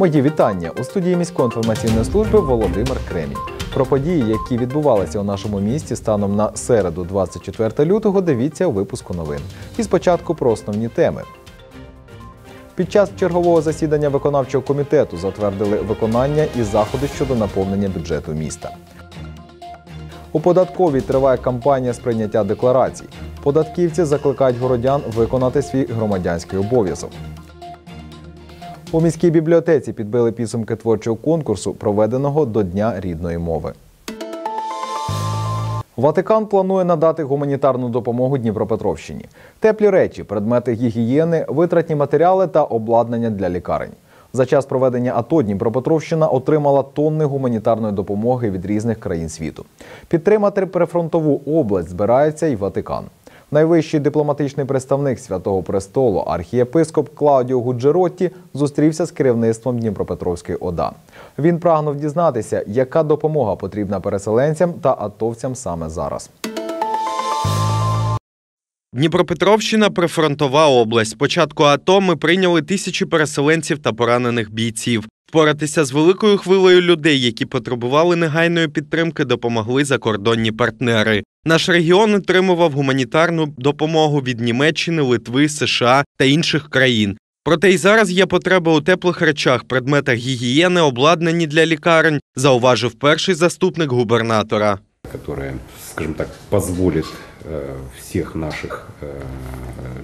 Мої вітання у студії міської інформаційної служби Володимир Кремінь. Про події, які відбувалися у нашому місті станом на середу, 24 лютого, дивіться у випуску новин. І спочатку про основні теми. Під час чергового засідання виконавчого комітету затвердили виконання і заходи щодо наповнення бюджету міста. У податковій триває кампанія з прийняття декларацій. Податківці закликають городян виконати свій громадянський обов'язок. У міській бібліотеці підбили підсумки творчого конкурсу, проведеного до Дня рідної мови. Ватикан планує надати гуманітарну допомогу Дніпропетровщині. Теплі речі, предмети гігієни, витратні матеріали та обладнання для лікарень. За час проведення АТО Дніпропетровщина отримала тонни гуманітарної допомоги від різних країн світу. Підтримати прифронтову область збирається і Ватикан. Найвищий дипломатичний представник Святого Престолу, архієпископ Клаудіо Гуджеротті, зустрівся з керівництвом Дніпропетровської ОДА. Він прагнув дізнатися, яка допомога потрібна переселенцям та атовцям саме зараз. Дніпропетровщина прифронтова область. З Початку АТО ми прийняли тисячі переселенців та поранених бійців. Впоратися з великою хвилею людей, які потребували негайної підтримки, допомогли закордонні партнери. Наш регіон отримував гуманітарну допомогу від Німеччини, Литви, США та інших країн. Проте й зараз є потреба у теплих речах, предметах гігієни, обладнанні для лікарень, зауважив перший заступник губернатора. которая, скажем так, позволит э, всех наших э,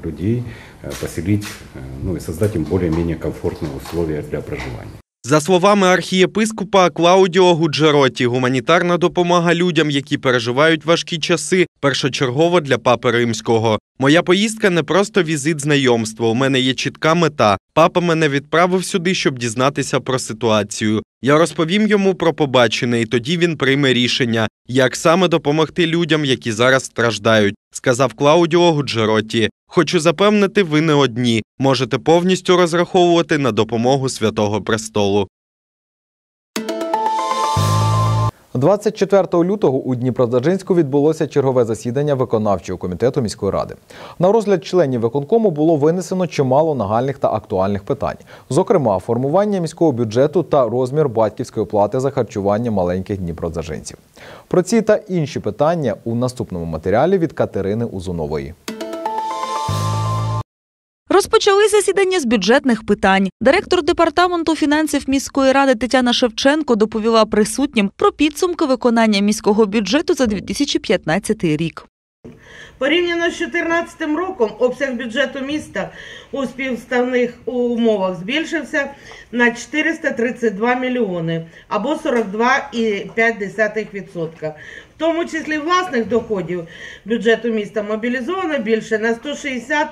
людей э, поселить, э, ну и создать им более-менее комфортные условия для проживания. За словами архієпископа Клаудіо Гуджероті, гуманітарна допомога людям, які переживають важкі часи, першочергово для папи римського. Моя поїздка не просто візит знайомства. У мене є чітка мета. Папа мене відправив сюди, щоб дізнатися про ситуацію. Я розповім йому про побачене, і тоді він прийме рішення, як саме допомогти людям, які зараз страждають, сказав Клаудіо Гуджероті. Хочу запевнити, ви не одні. Можете повністю розраховувати на допомогу Святого Престолу. 24 лютого у Дніпродзержинську відбулося чергове засідання виконавчого комітету міської ради. На розгляд членів виконкому було винесено чимало нагальних та актуальних питань, зокрема, формування міського бюджету та розмір батьківської плати за харчування маленьких дніпродзержинців. Про ці та інші питання у наступному матеріалі від Катерини Узунової. Розпочали засідання з бюджетних питань. Директор департаменту фінансів міської ради Тетяна Шевченко доповіла присутнім про підсумки виконання міського бюджету за 2015 рік. Порівняно з 2014 роком обсяг бюджету міста у співставних умовах збільшився на 432 мільйони або 42,5%. В тому числі власних доходів бюджету міста мобілізовано більше на 160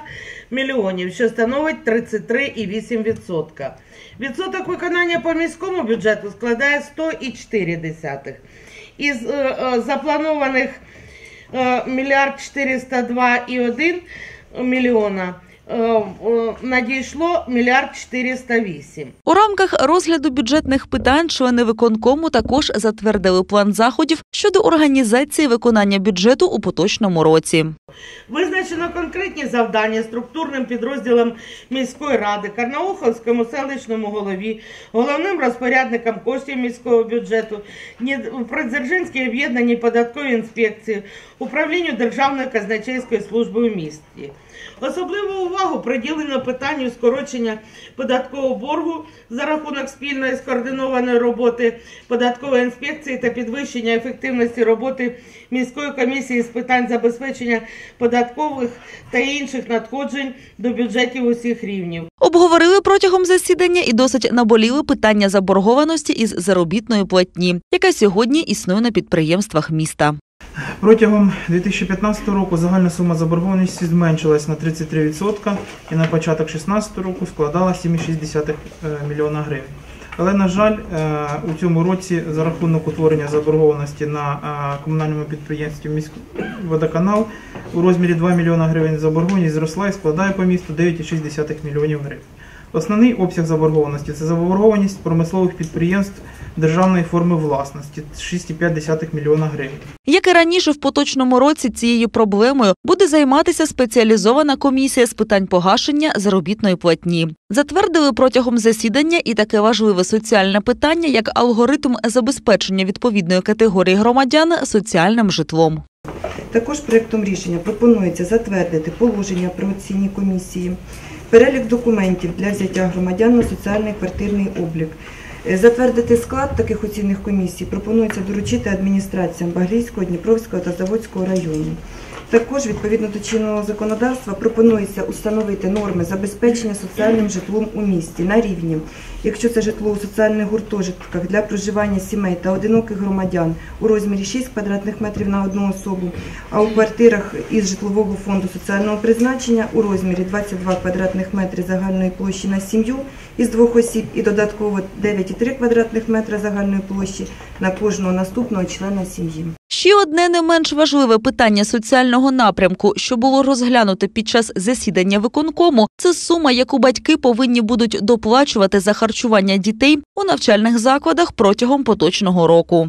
мільйонів, що становить 33,8%. Відсоток виконання по міському бюджету складає 100,4%. Із е, е, запланованих мільярд 402,1 мільйона е, е, надійшло мільярд 408. У рамках розгляду бюджетних питань члени виконкому також затвердили план заходів щодо організації виконання бюджету у поточному році. Визначено конкретні завдання структурним підрозділам міської ради, Карнауховському селищному голові, головним розпорядникам коштів міського бюджету, Продзержинській об'єднаній податковій інспекції, управлінню Державної казначейської служби у місті. Особливу увагу приділено питанню скорочення податкового боргу за рахунок спільної скоординованої роботи податкової інспекції та підвищення ефективності роботи міської комісії з питань забезпечення податкових та інших надходжень до бюджетів усіх рівнів. Обговорили протягом засідання і досить наболіли питання заборгованості із заробітної платні, яка сьогодні існує на підприємствах міста. Протягом 2015 року загальна сума заборгованості зменшилась на 33% і на початок 2016 року складала 7,6 мільйона гривень. Але, на жаль, е, у цьому році за рахунок утворення заборгованості на е, комунальному підприємстві «Міськводоканал» у розмірі 2 мільйона гривень заборгованість зросла і складає по місту 9,6 мільйонів гривень. Основний обсяг заборгованості це заборгованість промислових підприємств державної форми власності 6,5 мільйона гривень. Як і раніше, в поточному році цією проблемою буде займатися спеціалізована комісія з питань погашення заробітної платні. Затвердили протягом засідання і таке важливе соціальне питання, як алгоритм забезпечення відповідної категорії громадян соціальним житлом. Також проектом рішення пропонується затвердити положення про оцінні комісії, перелік документів для взяття громадян на соціальний квартирний облік. Затвердити склад таких оцінних комісій пропонується доручити адміністраціям Багрійського, Дніпровського та Заводського району. Також, відповідно до чинного законодавства, пропонується установити норми забезпечення соціальним житлом у місті на рівні, якщо це житло у соціальних гуртожитках для проживання сімей та одиноких громадян у розмірі 6 квадратних метрів на одну особу, а у квартирах із житлового фонду соціального призначення у розмірі 22 квадратних метри загальної площі на сім'ю із двох осіб і додатково 9,3 квадратних метра загальної площі на кожного наступного члена сім'ї. Ще одне не менш важливе питання соціального напрямку, що було розглянуто під час засідання виконкому, це сума, яку батьки повинні будуть доплачувати за харчування дітей у навчальних закладах протягом поточного року.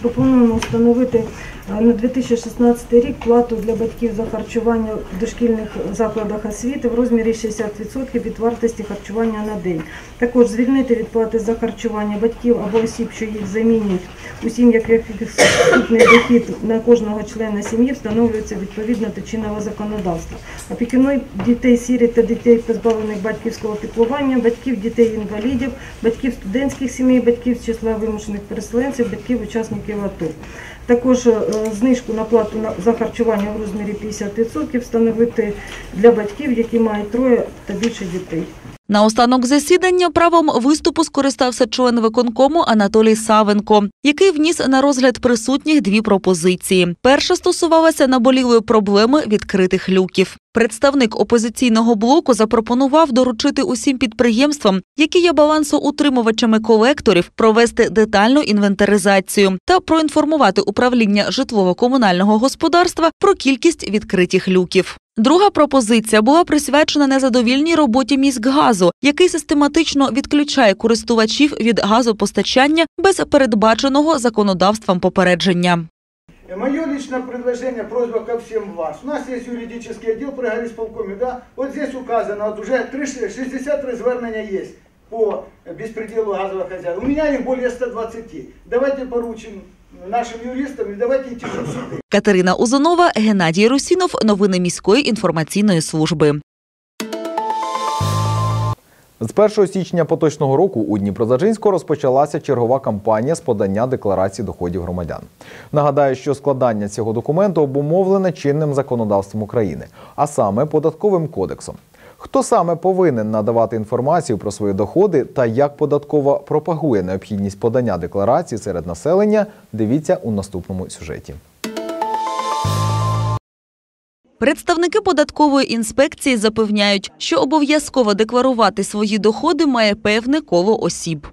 Пропонуємо встановити на 2016 рік плату для батьків за харчування в дошкільних закладах освіти в розмірі 60% від вартості харчування на день. Також звільнити від плати за харчування батьків або осіб, що їх замінюють у сім'ях, яких сукупний дохід на кожного члена сім'ї встановлюється відповідно до чинного законодавства. Опікуни дітей сіріт та дітей, позбавлених батьківського піклування, батьків дітей-інвалідів, батьків студентських сімей, батьків з числа вимушених переселенців, батьків учасників АТО. Також е, знижку на плату за харчування в розмірі 50% встановити для батьків, які мають троє та більше дітей. Наостанок засідання правом виступу скористався член виконкому Анатолій Савенко, який вніс на розгляд присутніх дві пропозиції. Перша стосувалася наболілої проблеми відкритих люків. Представник опозиційного блоку запропонував доручити усім підприємствам, які є балансоутримувачами колекторів, провести детальну інвентаризацію та проінформувати управління житлово-комунального господарства про кількість відкритих люків. Друга пропозиція була присвячена незадовільній роботі міськгазу, який систематично відключає користувачів від газопостачання без передбаченого законодавством попередження. Мое личное предложение, просьба ко всем вас. У нас есть юридический отдел при горисполкоме, да? Вот здесь указано, вот уже 3 63 звернення есть по беспределу газовых хозяев. У меня их более 120. Давайте поручим нашим юристам и давайте идти в суды. Катерина Узунова, Геннадій Русінов. Новини міської інформаційної служби. З 1 січня поточного року у Дніпродзержинську розпочалася чергова кампанія з подання декларації доходів громадян. Нагадаю, що складання цього документу обумовлене чинним законодавством України, а саме податковим кодексом. Хто саме повинен надавати інформацію про свої доходи та як податкова пропагує необхідність подання декларації серед населення, дивіться у наступному сюжеті. Представники податкової інспекції запевняють, що обов'язково декларувати свої доходи має певне коло осіб.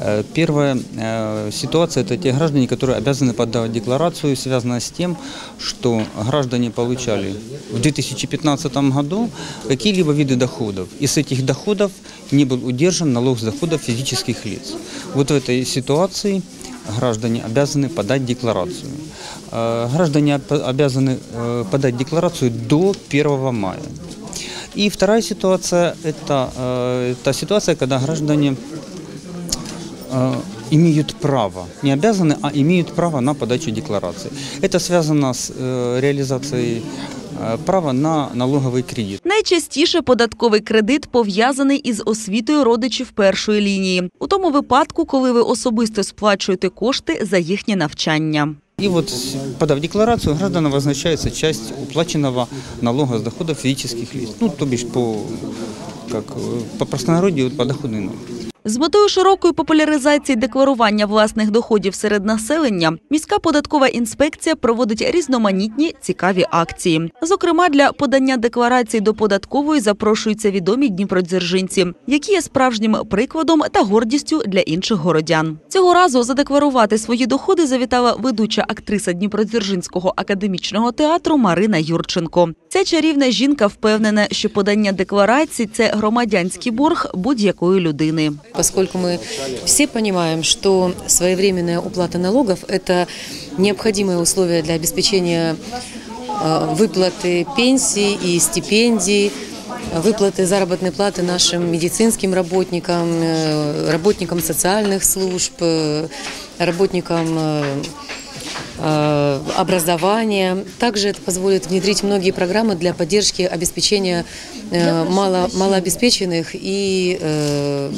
Э, Первая э, ситуация – это те граждане, которые обязаны подавать декларацию, связанная с тем, что граждане получали в 2015 году какие-либо виды доходов, и с этих доходов не был удержан налог с доходов физических лиц. Вот в этой ситуации граждане обязаны подать декларацию. Э, Граждане об- обязаны подать декларацию до 1 мая. И вторая ситуация – это э, та ситуация, когда граждане имеют право, не обязаны, а имеют право на подачу декларации. Это связано с э, реализацией э, права на налоговый кредит. Найчастіше податковий кредит пов'язаний із освітою родичів першої лінії, у тому випадку, коли ви особисто сплачуєте кошти за їхнє навчання. И вот, с- подав декларацию, гражданам возвращается часть уплаченного налога с доходов физических лиц. Ну, то бишь по, как, э, по простонародью, по доходной налог. З метою широкої популяризації декларування власних доходів серед населення міська податкова інспекція проводить різноманітні цікаві акції. Зокрема, для подання декларацій до податкової запрошуються відомі дніпродзержинці, які є справжнім прикладом та гордістю для інших городян. Цього разу задекларувати свої доходи завітала ведуча актриса Дніпродзержинського академічного театру Марина Юрченко. Ця чарівна жінка впевнена, що подання декларацій це громадянський борг будь-якої людини. Поскольку мы все понимаем, что своевременная уплата налогов – это необходимое условие для обеспечения э, выплаты пенсий и стипендий, выплаты заработной платы нашим медицинским работникам, э, работникам социальных служб, э, работникам образования. Также это позволит внедрить многие программы для поддержки обеспечения э, мало, малообеспеченных и э,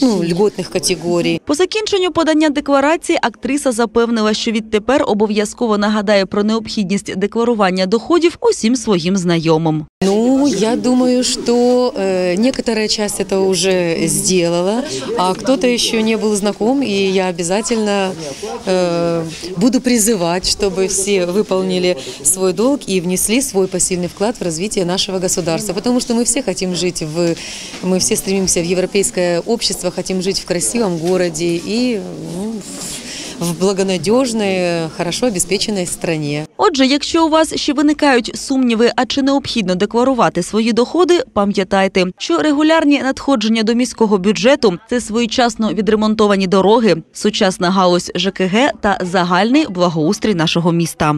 ну, льготных категорий. По закінченню подання декларації актриса запевнила, що відтепер обов'язково нагадає про необхідність декларування доходів усім своїм знайомим. Ну, я думаю, что э, некоторая часть это уже сделала, а кто-то еще не был знаком, и я обязательно э, буду призывать, чтобы все выполнили свой долг и внесли свой посильный вклад в развитие нашего государства, потому что мы все хотим жить в, мы все стремимся в европейское общество, хотим жить в красивом городе и ну, благонадежной, хорошо обеспеченной стране. Отже, якщо у вас ще виникають сумніви, а чи необхідно декларувати свої доходи, пам'ятайте, що регулярні надходження до міського бюджету це своєчасно відремонтовані дороги, сучасна галузь ЖКГ та загальний благоустрій нашого міста.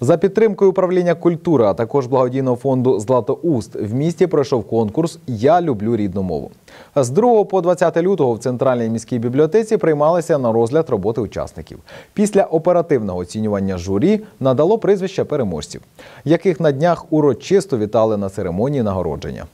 За підтримкою управління культури, а також благодійного фонду Златоуст в місті пройшов конкурс Я люблю рідну мову. З 2 по 20 лютого в центральній міській бібліотеці приймалися на розгляд роботи учасників. Після оперативного оцінювання журі надало прізвища переможців, яких на днях урочисто вітали на церемонії нагородження.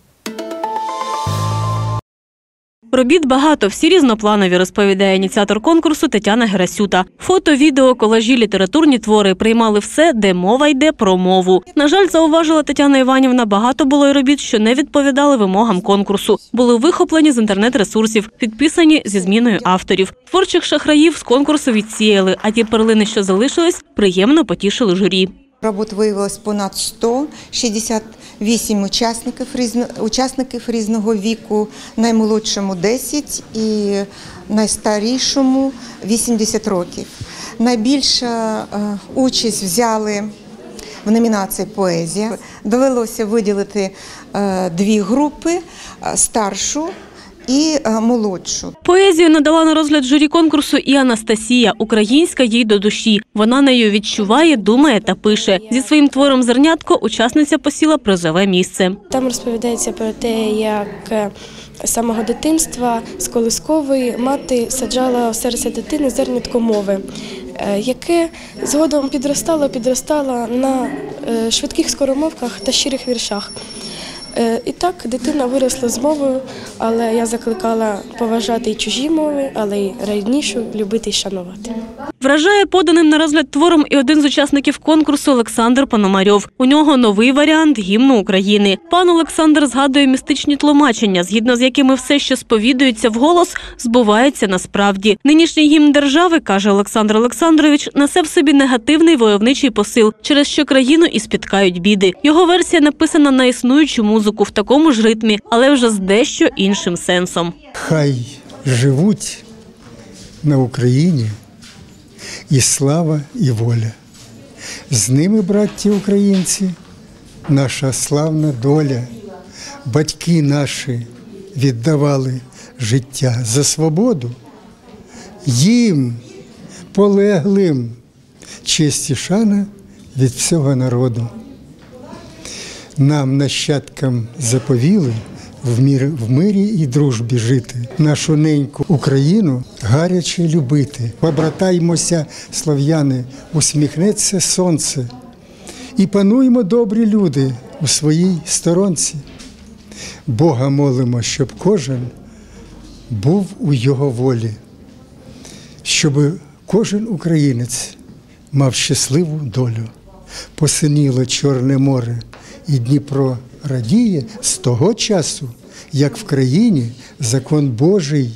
Робіт багато, всі різнопланові, розповідає ініціатор конкурсу Тетяна Герасюта. Фото, відео, колажі, літературні твори приймали все, де мова йде про мову. На жаль, зауважила Тетяна Іванівна, багато було й робіт, що не відповідали вимогам конкурсу. Були вихоплені з інтернет-ресурсів, підписані зі зміною авторів. Творчих шахраїв з конкурсу відсіяли, а ті перлини, що залишились, приємно потішили журі. Робот виявилось понад 100, 68 учасників, різно, учасників різного віку, наймолодшому 10 і найстарішому 80 років. Найбільша е, участь взяли в номінації поезія. Довелося виділити е, дві групи е, старшу і е, молодшу. Поезію надала на розгляд журі конкурсу і Анастасія. Українська їй до душі. Вона нею відчуває, думає та пише. Зі своїм твором зернятко учасниця посіла призове місце. Там розповідається про те, як е, з самого дитинства з колискової мати саджала в серце дитини зернятко мови, е, яке згодом підростало, підростало на швидких скоромовках та щирих віршах. Е, І так дитина виросла з мовою, але я закликала поважати і чужі мови, але й ріднішу любити і шанувати. Вражає поданим на розгляд твором і один з учасників конкурсу Олександр Пономарьов. У нього новий варіант гімну України. Пан Олександр згадує містичні тлумачення, згідно з якими все, що сповідується вголос, збувається насправді. Нинішній гімн держави, каже Олександр Олександрович, несе в собі негативний войовничий посил, через що країну і спіткають біди. Його версія написана на існуючу музику в такому ж ритмі, але вже з дещо іншим сенсом. Хай живуть на Україні і слава, і воля. З ними, братті українці, наша славна доля. Батьки наші віддавали життя за свободу. Їм, полеглим, честь і шана від всього народу. Нам, нащадкам, заповіли в, мір, в мирі і дружбі жити, нашу неньку Україну гаряче любити. Побратаймося, слав'яни, усміхнеться сонце, і пануємо добрі люди у своїй сторонці. Бога молимо, щоб кожен був у його волі, щоб кожен українець мав щасливу долю. Посиніло Чорне море, і Дніпро радіє з того часу, як в країні закон Божий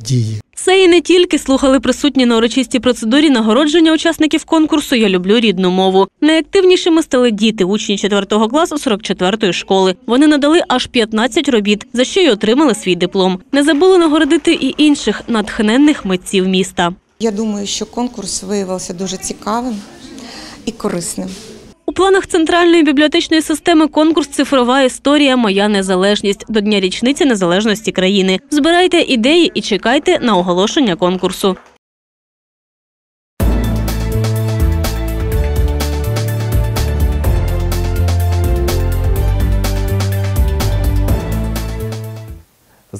діє. Це і не тільки слухали присутні на урочистій процедурі нагородження учасників конкурсу Я люблю рідну мову. Найактивнішими стали діти, учні 4 класу 44-ї школи. Вони надали аж 15 робіт, за що й отримали свій диплом. Не забули нагородити і інших натхненних митців міста. Я думаю, що конкурс виявився дуже цікавим і корисним. Планах центральної бібліотечної системи конкурс Цифрова історія Моя незалежність до дня річниці незалежності країни. Збирайте ідеї і чекайте на оголошення конкурсу.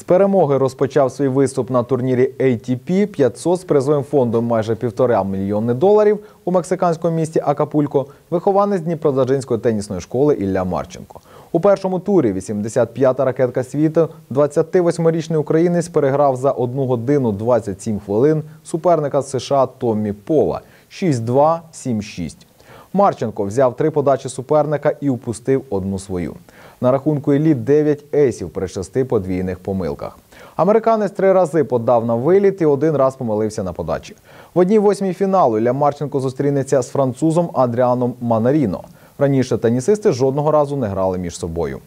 Перемоги розпочав свій виступ на турнірі ATP 500 з призовим фондом майже півтора мільйони доларів у мексиканському місті Акапулько вихованець Дніпродзержинської тенісної школи Ілля Марченко. У першому турі 85-та ракетка світу 28-річний українець переграв за 1 годину 27 хвилин суперника з США Томмі Пола 6-2, 7-6. Марченко взяв три подачі суперника і упустив одну свою. На рахунку еліт 9 ейсів при шести подвійних помилках. Американець три рази подав на виліт і один раз помилився на подачі. В одній восьмій фіналу Ілля Марченко зустрінеться з французом Адріаном Манаріно. Раніше тенісисти жодного разу не грали між собою.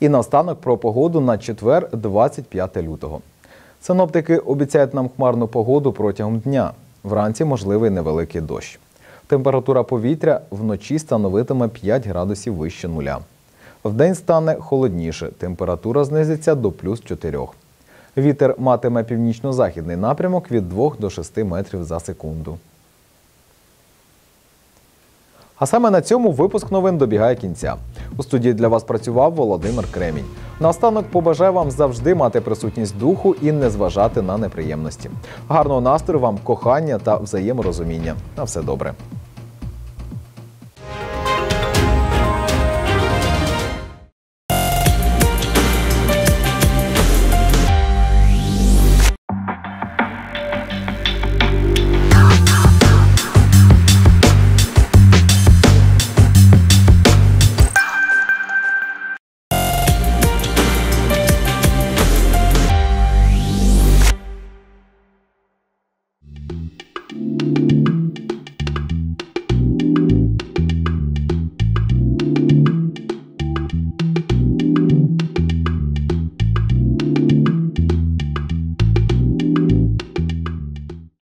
І наостанок про погоду на четвер, 25 лютого. Синоптики обіцяють нам хмарну погоду протягом дня. Вранці можливий невеликий дощ. Температура повітря вночі становитиме 5 градусів вище нуля. Вдень стане холодніше, температура знизиться до плюс 4. Вітер матиме північно-західний напрямок від 2 до 6 метрів за секунду. А саме на цьому випуск новин добігає кінця. У студії для вас працював Володимир Кремінь. Наостанок побажаю вам завжди мати присутність духу і не зважати на неприємності. Гарного настрою вам, кохання та взаєморозуміння. На все добре.